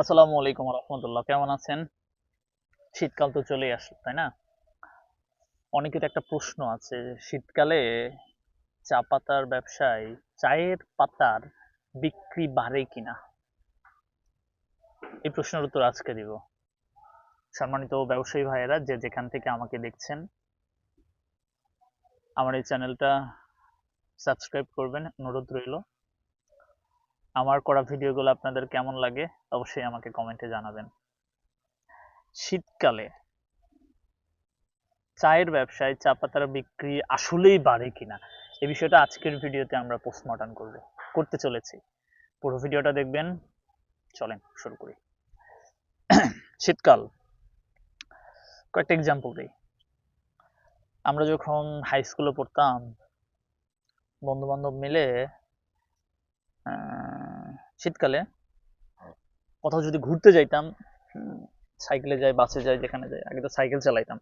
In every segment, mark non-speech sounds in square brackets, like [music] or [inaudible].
আসসালামু আলাইকুম রহমতুল্লাহ, কেমন আছেন? শীতকাল তো চলেই আসলো, তাই না? অনেকের একটা প্রশ্ন আছে, শীতকালে চা পাতার ব্যবসায় চায়ের পাতার বিক্রি বাড়ে কিনা? এই প্রশ্নের উত্তর আজকে দিব। সম্মানিত ব্যবসায়ী ভাইয়েরা, যে যেখান থেকে আমাকে দেখছেন, আমার এই চ্যানেলটা সাবস্ক্রাইব করবেন, অনুরোধ রইল। আমার করা ভিডিওগুলো আপনাদের কেমন লাগে, অবশ্যই আমাকে কমেন্টে জানাবেন। শীতকালে চায়ের ব্যবসায় চা পাতার বিক্রি আসলেই বাড়ে কিনা এই বিষয়টা আজকের ভিডিওতে আমরা পোস্টমর্টম করব, করতে চলেছি। পুরো ভিডিওটা দেখবেন, চলেন শুরু করি। [clears throat] শীতকাল, কয়েকটা এক্সাম্পল দিই। আমরা যখন হাই স্কুলে পড়তাম বন্ধু বান্ধব মিলে শীতকালে কোথাও যদি ঘুরতে যাইতাম সাইকেলে যাই বাসে যাই, যেখানে যাই, আগে তো সাইকেল চালাইতাম।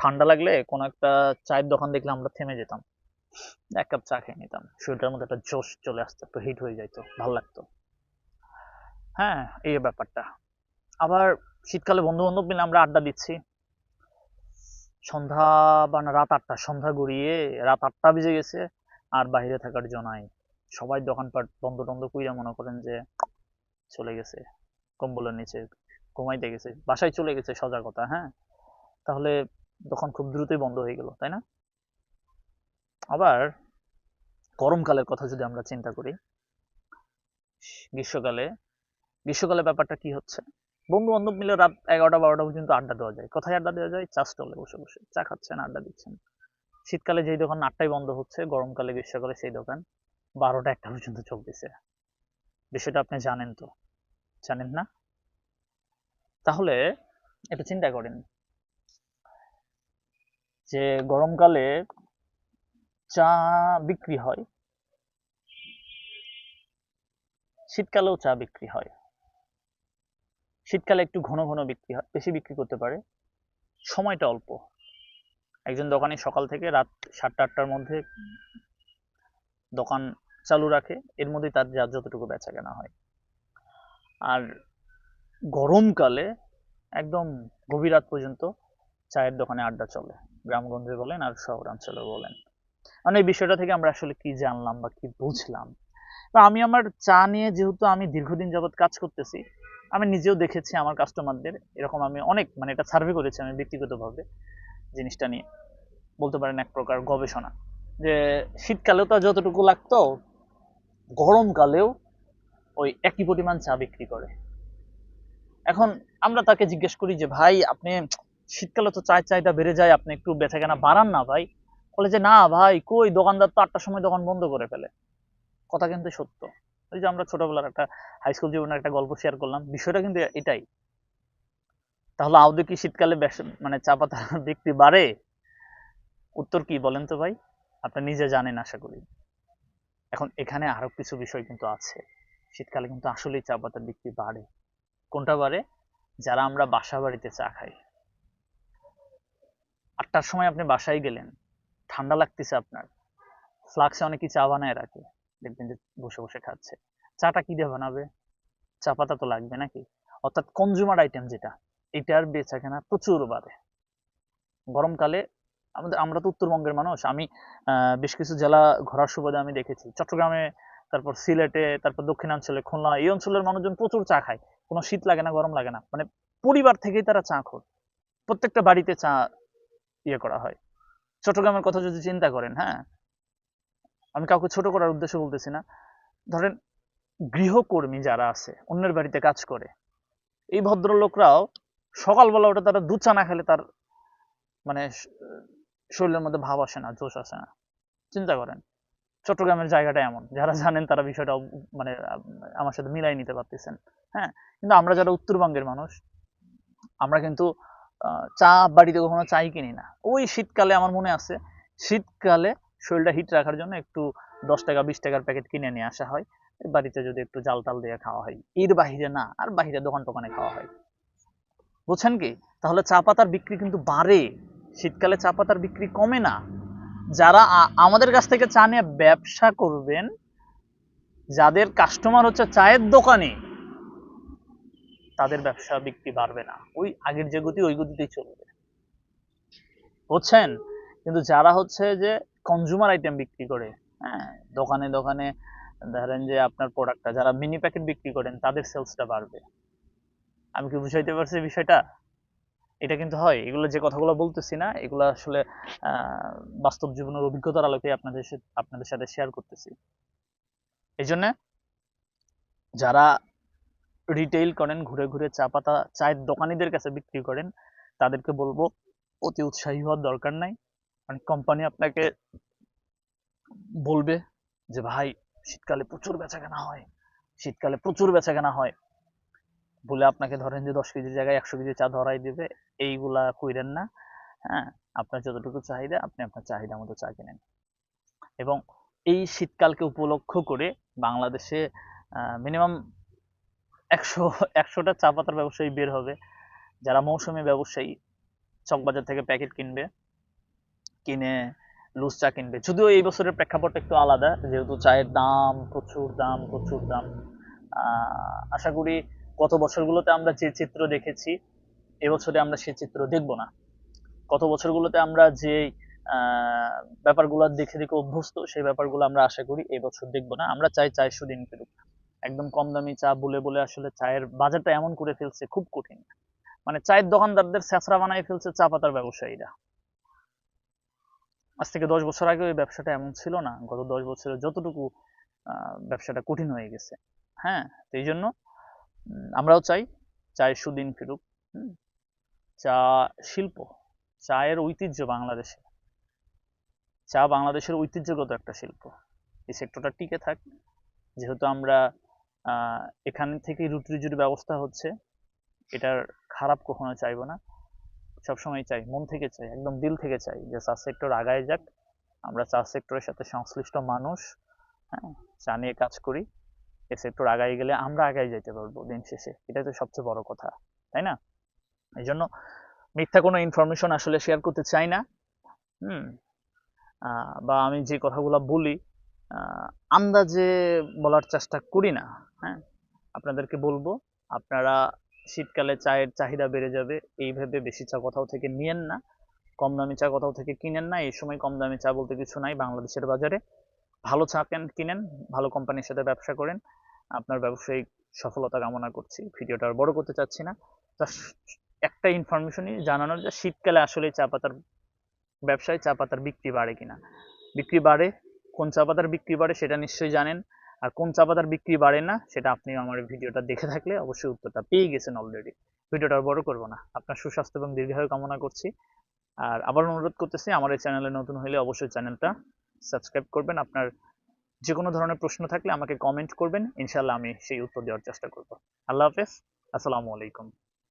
ঠান্ডা লাগলে কোনো একটা চায়ের দোকান দেখলে আমরা থেমে যেতাম। এক কাপ চা খেয়ে নিতাম। শরীরটার মধ্যে একটা জোশ চলে আসতো, একটু হিট হয়ে যাইতো, ভালো লাগতো। হ্যাঁ এই ব্যাপারটা। আবার শীতকালে বন্ধু বান্ধব মিলে আমরা আড্ডা দিচ্ছি। সন্ধ্যা বা রাত আটটা, সন্ধ্যা গড়িয়ে রাত আটটা বেজে গেছে, আর বাইরে থাকার জনাই সবাই দোকানপাট বন্ধ টন্ধ কইরা মনে করেন যে চলে গেছে, কম্বলের নিচে ঘুমাইতে গেছে, বাসায় চলে গেছে সজাগ কথা হ্যাঁ? তাহলে দোকান খুব দ্রুতই বন্ধ হয়ে গেল, তাই না? আবার গরমকালের কথা যদি আমরা চিন্তা করি, গ্রীষ্মকালে গ্রীষ্মকালে ব্যাপারটা কি হচ্ছে? বন্ধু বান্ধব মিলে রাত এগারোটা বারোটা পর্যন্ত আড্ডা দেওয়া যায়, কোথায় আড্ডা দেওয়া যায়? চা স্টলে বসে বসে, চা খাচ্ছেন, আড্ডা দিচ্ছেন। শীতকালে যেই দোকান আটটায় বন্ধ হচ্ছে, গরমকালে, গ্রীষ্মকালে সেই দোকান বারোটা একটা পর্যন্ত চলতেছে। বিষয়টা আপনি জানেন তো। জানেন না? তাহলে এটা চিন্তা করেন। যে গরমকালে চা বিক্রি হয়, শীতকালেও চা বিক্রি হয়। শীতকালে একটু ঘন ঘন বিক্রি হয়, বেশি বিক্রি করতে পারে। সময়টা অল্প। একজন দোকানি সকাল থেকে রাত সাতটা আটটার মধ্যে দোকান চালু রাখে, এর মধ্যেই তার যা যতটুকু বেচা কেনা হয়। আর গরমকালে একদম গভীর রাত পর্যন্ত চায়ের দোকানে আড্ডা চলে, গ্রামগঞ্জে বলেন আর শহরাঞ্চলে বলেন। মানে এই বিষয়টা থেকে আমরা আসলে কি জানলাম বা কি বুঝলাম? বা আমি আমার চা নিয়ে যেহেতু আমি দীর্ঘদিন যাবৎ কাজ করতেছি, আমি নিজেও দেখেছি আমার কাস্টমারদের এরকম আমি অনেক মানে এটা সার্ভে করেছি আমি ব্যক্তিগতভাবে জিনিসটা নিয়ে। বলতে পারেন এক প্রকার গবেষণা। যে শীতকালে তো যতটুকু লাগতো গরমকালেও ওই একই পরিমাণ চা বিক্রি করে। এখন আমরা তাকে জিজ্ঞেস করি যে, ভাই, আপনি শীতকালে তো চায়ের চাহিদা বেড়ে যায়, আপনি একটু বেচা কেনা বাড়ান না ভাই? বলে যে, না ভাই, কই? দোকানদার তো আটটার সময় দোকান বন্ধ করে ফেলে। কথা কিন্তু সত্য। ওই যে আমরা ছোটবেলার একটা হাই স্কুল জীবনের একটা গল্প শেয়ার করলাম, বিষয়টা কিন্তু এটাই। তাহলে আদৌ কি শীতকালে মানে চা পাতা [laughs] বিক্রি বাড়ে? উত্তর কি বলেন তো ভাই? আপনি নিজে জানেন আশা করি। এখন এখানে আরও কিছু বিষয় কিন্তু আছে। শীতকালে কিন্তু আসলেই চা পাতার বিক্রি বাড়ে। কোনটা বাড়ে? যারা আমরা বাসা বাড়িতে চা খাই। আটটার সময় আপনি বাসায় গেলেন, ঠান্ডা লাগতেছে আপনার। ফ্লাক্সে অনেকে চা বানায় রাখে। দেখবেন যে বসে বসে খাচ্ছে। চাটা কি দিয়ে বানাবে? চা পাতা তো লাগবে নাকি? অর্থাৎ কনজিউমার আইটেম যেটা, এটার বেচা কেনা প্রচুর বাড়ে। গরমকালে আমাদের, আমরা তো উত্তরবঙ্গের মানুষ। আমি বেশ কিছু জেলা ঘোরার সুবাদে আমি দেখেছি। চট্টগ্রামে, তারপর সিলেটে, তারপর দক্ষিণাঞ্চলে, খুলনা, এই অঞ্চলের মানুষজন প্রচুর চা খায়। কোনো শীত লাগে না, গরম লাগে না। মানে পরিবার থেকেই তারা চা খোর। প্রত্যেকটা বাড়িতে চা ইয়ে করা হয়। চট্টগ্রামের কথা যদি চিন্তা করেন হ্যাঁ? আমি কাউকে ছোট করার উদ্দেশ্য বলতেছি না। ধরেন, গৃহকর্মী যারা আছে, অন্যের বাড়িতে কাজ করে, এই ভদ্রলোকরাও সকালবেলা ওটা তারা দুধ চা না খেলে তার মানে শরীরের মধ্যে ভাব আসে না, জোশ আসে না। চিন্তা করেন, চট্টগ্রামের জায়গাটা এমন, যারা জানেন তারা বিষয়টা মানে আমার সাথে মিলাই নিতে পারতেছেন। হ্যাঁ কিন্তু আমরা যারা উত্তরবঙ্গের মানুষ, আমরা কিন্তু চা বাড়িতে কখনো চাই কিনি না। ওই শীতকালে আমার মনে আছে, শীতকালে শরীরটা হিট রাখার জন্য একটু দশ টাকা, বিশ টাকার প্যাকেট কিনে নিয়ে আসা হয়। বাড়িতে যদি একটু জাল টাল দিয়ে খাওয়া হয়, এর বাহিরে না, আর বাহিরে দোকান টোকানে খাওয়া হয়। বুঝছেন কি? তাহলে চা পাতার বিক্রি কিন্তু বাড়ে। শীতকালে চা পাতার বিক্রি কমে না। যারা আমাদের কাছ থেকে চা নিয়ে ব্যবসা করবেন, যাদের কাস্টমার হচ্ছে চায়ের দোকানে, তাদের ব্যবসা বিক্রি বাড়বে না। ওই আগের যে গতি, ওই গতিতেই চলবে। বুঝছেন? কিন্তু যারা হচ্ছে যে কনজুমার আইটেম বিক্রি করে হ্যাঁ দোকানে দোকানে ধরেন যে আপনার প্রোডাক্টটা যারা মিনি প্যাকেট বিক্রি করেন, তাদের সেলসটা বাড়বে। আমি কি বুঝাইতে পারছি বিষয়টা? এটা কিন্তু হয়। এগুলো যে কথাগুলো বলতেছি না, এগুলো আসলে বাস্তব জীবনের অভিজ্ঞতার আলোকে আপনাদের আপনাদের সাথে শেয়ার করতেছি। এই জন্য যারা রিটেইল করেন, ঘুরে ঘুরে চা পাতা, চায়ের দোকানিদের কাছে বিক্রি করেন, তাদেরকে বলব, অতি উৎসাহী হওয়ার দরকার নাই। মানে কোম্পানি আপনাকে বলবে যে, ভাই, শীতকালে প্রচুর বেচা কেনা হয়, শীতকালে প্রচুর বেচা কেনা হয়। বলে আপনাকে ধরেন যে দশ কেজির জায়গায় একশো কেজি চা ধরাই দিবে, এইগুলা কইরেন না। হ্যাঁ আপনার যতটুকু চাহিদা, আপনি আপনার চাহিদা মতো চা কিনেন। এবং এই শীতকালকে উপলক্ষ করে বাংলাদেশে মিনিমাম একশো, একশোটা চা পাতার ব্যবসায়ী বের হবে। যারা মৌসুমী ব্যবসায়ী, চকবাজার থেকে প্যাকেট কিনবে, কিনে লুজ চা কিনবে। যদিও এই বছরের প্রেক্ষাপট একটু আলাদা, যেহেতু চায়ের দাম প্রচুর দাম প্রচুর দাম। আশা করি গত বছরগুলোতে আমরা যে চিত্র দেখেছি এবছরে আমরা সে চিত্র দেখব না। গত বছরগুলোতে আমরা যে ব্যাপারগুলো দেখে দেখে অভ্যস্ত, সেই ব্যাপারগুলো আমরা আশা করি এবছর দেখব না। আমরা চাই চায় সুদিন ফিরুক। একদম কম দামি চা বলে বলে আসলে চায়ের বাজারটা এমন করে ফেলছে, খুব কঠিন। মানে চায়ের দোকানদারদের স্যাঁচড়া বানায় ফেলছে চা পাতার ব্যবসায়ীরা। আজ থেকে দশ বছর আগে ওই ব্যবসাটা এমন ছিল না। গত দশ বছরে যতটুকু ব্যবসাটা কঠিন হয়ে গেছে। হ্যাঁ তো এই জন্য আমরাও চাই চায়ের সুদিন ফিরুক চা শিল্প, চায়ের ঐতিহ্য বাংলাদেশে। চা বাংলাদেশের ঐতিহ্যগত একটা শিল্প। এই সেক্টরটা টিকে থাক। যেহেতু আমরা এখান থেকে রুটি রুজির ব্যবস্থা হচ্ছে, এটার খারাপ কখনো চাইব না। সবসময় চাই, মন থেকে চাই, একদম দিল থেকে চাই যে চা সেক্টর আগায় যাক। আমরা চা সেক্টরের সাথে সংশ্লিষ্ট মানুষ হ্যাঁ চা নিয়ে কাজ করি। এই সেক্টর আগায় গেলে আমরা আগায় যেতে পারব দিন শেষে। এটাই তো সবচেয়ে বড় কথা, তাই না? এই জন্য মিথ্যা কোনো ইনফরমেশন আসলে শেয়ার করতে চাই না। হুম বা আমি যে কথাগুলো বলি আন্দাজে বলার চেষ্টা করি না হ্যাঁ আপনাদেরকে বলব, আপনারা শীতকালে চায়ের চাহিদা বেড়ে যাবে, এই ভেবে বেশি চা কোথাও থেকে নিয়েন না, কম দামি চা কোথাও থেকে কিনেন না, এই সময় কম দামি চা বলতে কিছু নাই বাংলাদেশের বাজারে। ভালো চা কেন কিনেন, ভালো কোম্পানির সাথে ব্যবসা করেন, আপনার ব্যবসায়িক সফলতা কামনা করছি। ভিডিওটা আর বড় করতে চাচ্ছি না। একটা ইনফরমেশনই জানানোর যে শীতকালে আসলে চা পাতার ব্যবসায় চা পাতার বিক্রি বাড়ে কিনা। বিক্রি বাড়ে, কোন চা পাতার বিক্রি বাড়ে সেটা নিশ্চয়ই জানেন। আর কোন চা পাতার বিক্রি বাড়ে না সেটা আপনি আমার ভিডিওটা দেখে থাকলে অবশ্যই উত্তরটা পেয়ে গেছেন অলরেডি ভিডিওটা আর বড় করব না। আপনার সুস্বাস্থ্য এবং দীর্ঘায়ু কামনা করছি। আর আবার অনুরোধ করতেছি, আমার এই চ্যানেলে নতুন হলে অবশ্যই চ্যানেলটা সাবস্ক্রাইব করবেন। আপনার যে কোনো ধরনের প্রশ্ন থাকলে আমাকে কমেন্ট করবেন। ইনশাল্লাহ আমি সেই উত্তর দেওয়ার চেষ্টা করব। আল্লাহ হাফেজ। আসসালামু আলাইকুম।